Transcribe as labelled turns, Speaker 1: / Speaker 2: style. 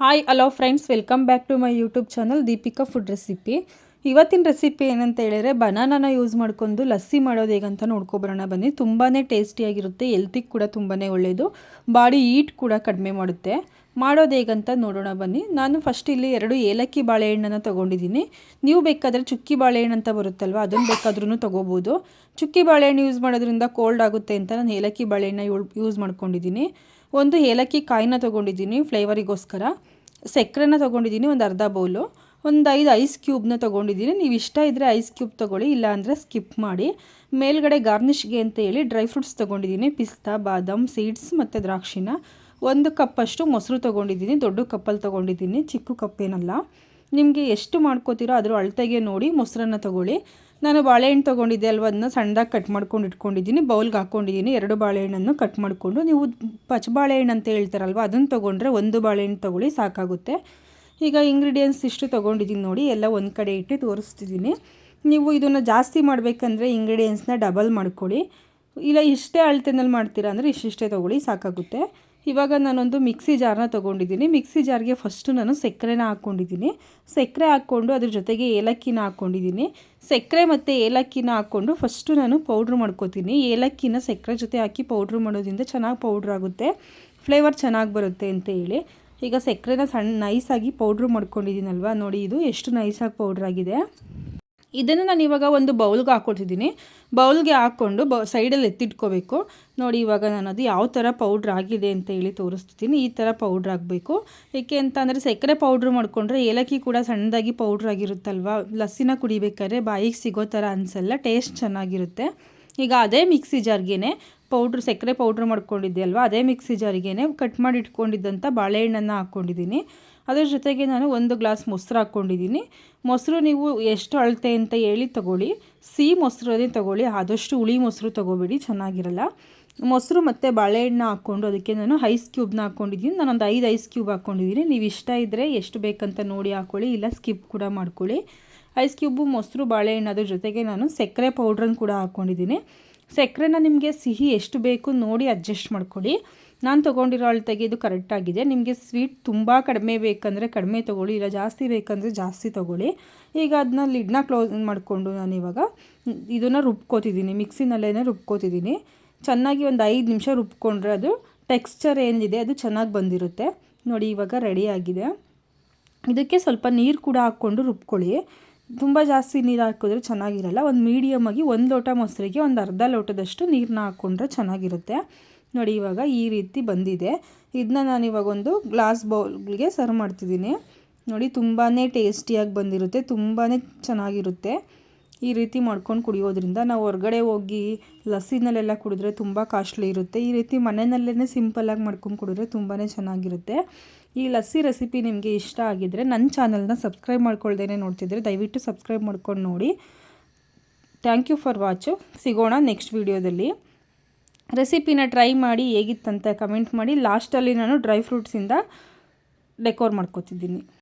Speaker 1: hi hello friends welcome back to my YouTube channel Deepika food recipe ಇವತ್ತಿನ recipe ಏನಂತ ಹೇಳಿದರೆ ಬನಾನಾನ use ಮಾಡ್ಕೊಂಡು ಲಸ್ಸಿ ಮಾಡೋದು ಹೇಗಂತ ನೋಡ್ಕೊಬರೋಣ ಬನ್ನಿ. ತುಂಬಾ ಟೇಸ್ಟಿಯಾಗಿರುತ್ತೆ ಎಲ್ತಿಗೆ ಕೂಡ ತುಂಬಾ ಒಳ್ಳೆಯದು ಬಾಡಿ ಈಟ್ ಕೂಡ ಕಡಿಮೆ ಮಾಡುತ್ತೆ. ಮಾಡೋದು ಹೇಗಂತ ನೋಡೋಣ ಬನ್ನಿ. ನಾನು ಫಸ್ಟ್ ಇಲ್ಲಿ ಎರಡು ಏಲಕ್ಕಿ ಬಾಳೆಹಣ್ಣನ್ನು ತೊಗೊಂಡಿದ್ದೀನಿ. ನೀವು ಬೇಕಾದರೆ ಚುಕ್ಕಿ ಬಾಳೆಹಣ್ಣು ಅಂತ ಬರುತ್ತಲ್ವ ಅದನ್ನು ಬೇಕಾದ್ರೂ ತೊಗೋಬೋದು. ಚುಕ್ಕಿ ಬಾಳೆಹಣ್ಣು ಯೂಸ್ ಮಾಡೋದ್ರಿಂದ ಕೋಲ್ಡ್ ಆಗುತ್ತೆ ಅಂತ ನಾನು ಏಲಕ್ಕಿ ಬಾಳೆಹಣ್ಣ ಯೂಸ್ ಮಾಡ್ಕೊಂಡಿದ್ದೀನಿ. ಒಂದು ಏಲಕ್ಕಿ ಕಾಯಿನ ತೊಗೊಂಡಿದ್ದೀನಿ ಫ್ಲೇವರಿಗೋಸ್ಕರ ಸಕ್ಕರೆನ ತೊಗೊಂಡಿದ್ದೀನಿ, ಒಂದು ಅರ್ಧ ಬೌಲು ಒಂದು ಐದು ಐಸ್ ಕ್ಯೂಬ್ನ ತೊಗೊಂಡಿದ್ದೀನಿ ನೀವು ಇಷ್ಟ ಇದ್ದರೆ ಐಸ್ ಕ್ಯೂಬ್ ತೊಗೊಳ್ಳಿ ಇಲ್ಲಾಂದರೆ ಸ್ಕಿಪ್ ಮಾಡಿ. ಮೇಲ್ಗಡೆ ಗಾರ್ನಿಷ್ಗೆ ಅಂತ ಹೇಳಿ ಡ್ರೈ ಫ್ರೂಟ್ಸ್ ತೊಗೊಂಡಿದ್ದೀನಿ ಪಿಸ್ತಾ, ಬಾದಾಮ್, ಸೀಡ್ಸ್ ಮತ್ತು ದ್ರಾಕ್ಷಿನ. ಒಂದು ಕಪ್ಪಷ್ಟು ಮೊಸರು ತೊಗೊಂಡಿದ್ದೀನಿ ದೊಡ್ಡ ಕಪ್ಪಲ್ಲಿ ತೊಗೊಂಡಿದ್ದೀನಿ ಚಿಕ್ಕ ಕಪ್ಪೇನಲ್ಲ ನಿಮಗೆ ಎಷ್ಟು ಮಾಡ್ಕೋತೀರೋ ಅದರ ಅಳತೆಗೆ ನೋಡಿ ಮೊಸರನ್ನು ತೊಗೊಳ್ಳಿ. ನಾನು ಬಾಳೆಹಣ್ಣು ತೊಗೊಂಡಿದ್ದೆ ಅಲ್ವ ಅದನ್ನ ಸಣ್ಣದಾಗಿ ಕಟ್ ಮಾಡ್ಕೊಂಡು ಇಟ್ಕೊಂಡಿದ್ದೀನಿ ಬೌಲ್ಗೆ ಹಾಕ್ಕೊಂಡಿದ್ದೀನಿ ಎರಡು ಬಾಳೆಹಣ್ಣನ್ನು ಕಟ್ ಮಾಡಿಕೊಂಡು. ನೀವು ಪಚ ಬಾಳೆಹಣ್ಣು ಅಂತ ಹೇಳ್ತಾರಲ್ವ, ಅದನ್ನು ತೊಗೊಂಡ್ರೆ ಒಂದು ಬಾಳೆಹಣ್ಣು ತೊಗೊಳ್ಳಿ, ಸಾಕಾಗುತ್ತೆ. ಈಗ ಇಂಗ್ರೀಡಿಯೆಂಟ್ಸ್ ಇಷ್ಟು ತೊಗೊಂಡಿದ್ದೀನಿ ನೋಡಿ, ಎಲ್ಲ ಒಂದು ಕಡೆ ಇಟ್ಟು ತೋರಿಸ್ತಿದ್ದೀನಿ ನೀವು ಇದನ್ನು ಜಾಸ್ತಿ ಮಾಡಬೇಕಂದ್ರೆ ಇಂಗ್ರೀಡಿಯೆಂಟ್ಸ್ನ ಡಬಲ್ ಮಾಡ್ಕೊಳ್ಳಿ. ಇಲ್ಲ, ಇಷ್ಟೇ ಅಳತೆನಲ್ಲಿ ಮಾಡ್ತೀರಾ ಅಂದರೆ ಇಷ್ಟಿಷ್ಟೇ ತೊಗೊಳ್ಳಿ, ಸಾಕಾಗುತ್ತೆ. ಇವಾಗ ನಾನೊಂದು ಮಿಕ್ಸಿ ಜಾರನ್ನ ತೊಗೊಂಡಿದ್ದೀನಿ ಮಿಕ್ಸಿ ಜಾರ್ಗೆ ಫಸ್ಟು ನಾನು ಸಕ್ಕರೆನ ಹಾಕ್ಕೊಂಡಿದ್ದೀನಿ ಸಕ್ಕರೆ ಹಾಕ್ಕೊಂಡು ಅದ್ರ ಜೊತೆಗೆ ಏಲಕ್ಕಿನ ಹಾಕ್ಕೊಂಡಿದ್ದೀನಿ ಸಕ್ಕರೆ ಮತ್ತು ಏಲಕ್ಕಿನ ಹಾಕ್ಕೊಂಡು ಫಸ್ಟು ನಾನು ಪೌಡ್ರ್ ಮಾಡ್ಕೋತೀನಿ. ಏಲಕ್ಕಿನ ಸಕ್ಕರೆ ಜೊತೆ ಹಾಕಿ ಪೌಡ್ರ್ ಮಾಡೋದ್ರಿಂದ ಚೆನ್ನಾಗಿ ಪೌಡ್ರ್ ಆಗುತ್ತೆ. ಫ್ಲೇವರ್ ಚೆನ್ನಾಗಿ ಬರುತ್ತೆ ಅಂತ ಹೇಳಿ. ಈಗ ಸಕ್ಕರೆನ ಸಣ್ಣ ನೈಸಾಗಿ ಪೌಡ್ರ್ ಮಾಡ್ಕೊಂಡಿದ್ದೀನಲ್ವ? ನೋಡಿ, ಇದು ಎಷ್ಟು ನೈಸಾಗಿ ಪೌಡ್ರ್ ಆಗಿದೆ. ಇದನ್ನು ನಾನು ಇವಾಗ ಒಂದು ಬೌಲ್ಗೆ ಹಾಕ್ಕೊಳ್ತಿದ್ದೀನಿ ಬೌಲ್ಗೆ ಹಾಕ್ಕೊಂಡು ಬ ಸೈಡಲ್ಲಿ ಎತ್ತಿಟ್ಕೋಬೇಕು. ನೋಡಿ, ಇವಾಗ ನಾನು ಅದು ಯಾವ ಥರ ಪೌಡ್ರ್ ಆಗಿದೆ ಅಂತ ಹೇಳಿ ತೋರಿಸ್ತೀನಿ ಈ ಥರ ಪೌಡ್ರ್ ಆಗಬೇಕು ಏಕೆ ಅಂತ ಅಂದರೆ ಸಕ್ಕರೆ ಪೌಡ್ರ್ ಮಾಡಿಕೊಂಡ್ರೆ ಏಲಕ್ಕಿ ಕೂಡ ಸಣ್ಣದಾಗಿ ಪೌಡ್ರ್ ಆಗಿರುತ್ತಲ್ವ? ಲಸ್ಸಿನ ಕುಡಿಬೇಕಾದ್ರೆ ಬಾಯಿಗೆ ಸಿಗೋ ಥರ ಅನಿಸಲ್ಲ ಟೇಸ್ಟ್ ಚೆನ್ನಾಗಿರುತ್ತೆ. ಈಗ ಅದೇ ಮಿಕ್ಸಿ ಜಾರ್ಗೆ ಪೌಡ್ರ್, ಸಕ್ಕರೆ ಪೌಡ್ರ್ ಮಾಡ್ಕೊಂಡಿದ್ದೆ ಅಲ್ವಾ? ಅದೇ ಮಿಕ್ಸಿ ಜಾರಿಗೆನೆ ಕಟ್ ಮಾಡಿ ಇಟ್ಕೊಂಡಿದ್ದಂಥ ಬಾಳೆಹಣ್ಣನ್ನು ಹಾಕ್ಕೊಂಡಿದ್ದೀನಿ ಅದರ ಜೊತೆಗೆ ನಾನು ಒಂದು ಗ್ಲಾಸ್ ಮೊಸರು ಹಾಕ್ಕೊಂಡಿದ್ದೀನಿ ಮೊಸರು ನೀವು ಎಷ್ಟು ಅಳತೆ ಅಂತ ಹೇಳಿ ತಗೊಳ್ಳಿ. ಸಿಹಿ ಮೊಸರನ್ನೇ ತಗೊಳ್ಳಿ. ಆದಷ್ಟು ಹುಳಿ ಮೊಸರು ತೊಗೋಬೇಡಿ, ಚೆನ್ನಾಗಿರಲ್ಲ. ಮೊಸರು ಮತ್ತು ಬಾಳೆಹಣ್ಣು ಹಾಕ್ಕೊಂಡು ಅದಕ್ಕೆ ನಾನು ಐಸ್ ಕ್ಯೂಬ್ನ ಹಾಕ್ಕೊಂಡಿದ್ದೀನಿ ನಾನೊಂದು ಐದು ಐಸ್ ಕ್ಯೂಬ್ ಹಾಕ್ಕೊಂಡಿದ್ದೀನಿ ನೀವು ಇಷ್ಟ ಇದ್ದರೆ ಎಷ್ಟು ಬೇಕಂತ ನೋಡಿ ಹಾಕ್ಕೊಳ್ಳಿ ಇಲ್ಲ ಸ್ಕಿಪ್ ಕೂಡ ಮಾಡ್ಕೊಳ್ಳಿ. ಐಸ್ ಕ್ಯೂಬು, ಮೊಸರು, ಬಾಳೆಹಣ್ಣು ಅದ್ರ ಜೊತೆಗೆ ನಾನು ಸಕ್ಕರೆ ಪೌಡ್ರನ್ನು ಕೂಡ ಹಾಕ್ಕೊಂಡಿದ್ದೀನಿ ಸಕ್ಕರೆನ ನಿಮಗೆ ಸಿಹಿ ಎಷ್ಟು ಬೇಕು ನೋಡಿ ಅಡ್ಜಸ್ಟ್ ಮಾಡ್ಕೊಳ್ಳಿ. ನಾನು ತೊಗೊಂಡಿರೋ ಅಳತೆಗೆ ಇದು ಕರೆಕ್ಟಾಗಿದೆ ನಿಮಗೆ ಸ್ವೀಟ್ ತುಂಬ ಕಡಿಮೆ ಬೇಕಂದರೆ ಕಡಿಮೆ ತೊಗೊಳ್ಳಿ, ಇಲ್ಲ ಜಾಸ್ತಿ ಬೇಕಂದರೆ ಜಾಸ್ತಿ ತೊಗೊಳ್ಳಿ. ಈಗ ಅದನ್ನ ಲಿಡ್ನ ಕ್ಲೋಸ್ ಮಾಡಿಕೊಂಡು ನಾನು ಇವಾಗ ಇದನ್ನು ರುಬ್ಕೋತಿದ್ದೀನಿ ಮಿಕ್ಸಿನಲ್ಲೇ ರುಬ್ಕೋತಿದ್ದೀನಿ. ಚೆನ್ನಾಗಿ ಒಂದು ಐದು ನಿಮಿಷ ರುಬ್ಕೊಂಡ್ರೆ ಅದು ಟೆಕ್ಸ್ಚರ್ ಏನಿದೆ ಅದು ಚೆನ್ನಾಗಿ ಬಂದಿರುತ್ತೆ. ನೋಡಿ ಇವಾಗ ರೆಡಿಯಾಗಿದೆ ಇದಕ್ಕೆ ಸ್ವಲ್ಪ ನೀರು ಕೂಡ ಹಾಕ್ಕೊಂಡು ರುಬ್ಕೊಳ್ಳಿ. ತುಂಬ ಜಾಸ್ತಿ ನೀರು ಹಾಕಿದ್ರೆ ಚೆನ್ನಾಗಿರಲ್ಲ. ಒಂದು ಮೀಡಿಯಮ್ ಆಗಿ ಒಂದು ಲೋಟ ಮೊಸರಿಗೆ ಒಂದು ಅರ್ಧ ಲೋಟದಷ್ಟು ನೀರನ್ನ ಹಾಕ್ಕೊಂಡ್ರೆ ಚೆನ್ನಾಗಿರುತ್ತೆ. ನೋಡಿ, ಇವಾಗ ಈ ರೀತಿ ಬಂದಿದೆ. ಇದನ್ನ ನಾನು ಇವಾಗ ಒಂದು ಗ್ಲಾಸ್ ಬೌಲ್ಗೆ ಸರ್ವ್ ಮಾಡ್ತಿದ್ದೀನಿ. ನೋಡಿ ತುಂಬಾ ಟೇಸ್ಟಿಯಾಗಿ ಬಂದಿರುತ್ತೆ. ತುಂಬಾ ಚೆನ್ನಾಗಿರುತ್ತೆ. ಈ ರೀತಿ ಮಾಡ್ಕೊಂಡು ಕುಡಿಯೋದ್ರಿಂದ ನಾವು ಹೊರಗಡೆ ಹೋಗಿ ಲಸ್ಸಿನಲ್ಲೆಲ್ಲ ಕುಡಿದ್ರೆ ತುಂಬ ಕಾಸ್ಟ್ಲಿ ಇರುತ್ತೆ. ಈ ರೀತಿ ಮನೆಯಲ್ಲೇ ಸಿಂಪಲ್ಲಾಗಿ ಮಾಡ್ಕೊಂಡು ಕುಡಿದ್ರೆ ತುಂಬಾ ಚೆನ್ನಾಗಿರುತ್ತೆ. ಈ ಲಸ್ಸಿ ರೆಸಿಪಿ ನಿಮಗೆ ಇಷ್ಟ ಆಗಿದ್ದರೆ ನನ್ನ ಚಾನಲ್ನ ಸಬ್ಸ್ಕ್ರೈಬ್ ಮಾಡ್ಕೊಳ್ದೇ ನೋಡ್ತಿದ್ರೆ ದಯವಿಟ್ಟು ಸಬ್ಸ್ಕ್ರೈಬ್ ಮಾಡ್ಕೊಂಡು ನೋಡಿ. Thank you for watch. ಸಿಗೋಣ ನೆಕ್ಸ್ಟ್ ವೀಡಿಯೋದಲ್ಲಿ. ರೆಸಿಪಿನ ಟ್ರೈ ಮಾಡಿ ಹೇಗಿತ್ತಂತ ಕಮೆಂಟ್ ಮಾಡಿ. ಲಾಸ್ಟಲ್ಲಿ ನಾನು ಡ್ರೈ ಫ್ರೂಟ್ಸಿಂದ ಡೆಕೋರ್ ಮಾಡ್ಕೋತಿದ್ದೀನಿ.